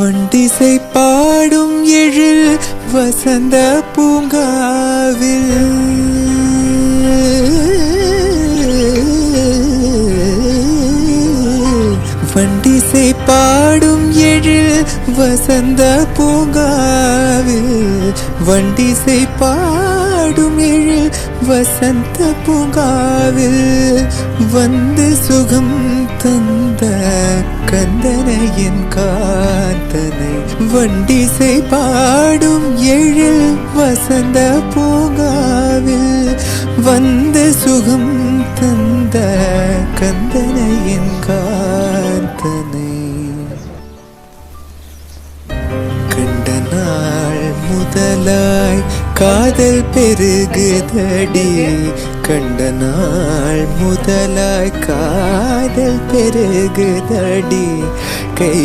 வண்டிசை பாடும் எழில் வசந்த பூங்காவில். வண்டிசை பாடும் எழில் வசந்த பூங்காவில். வண்டிசை பாடும் எழில் வசந்த பூங்காவில். வந்து சுகம் தந்த கந்தனையின் கா காத்தனை வண்டிசை பாடும் எழில் வசந்த பூங்காவில் வந்து சுகம் தந்த கந்தனையின் காத்தனை கண்ட நாள் முதலாய் காதல் பெருகுதடி. கண்ட நாள் முதலாய் காதல் பெருகுதடி. கை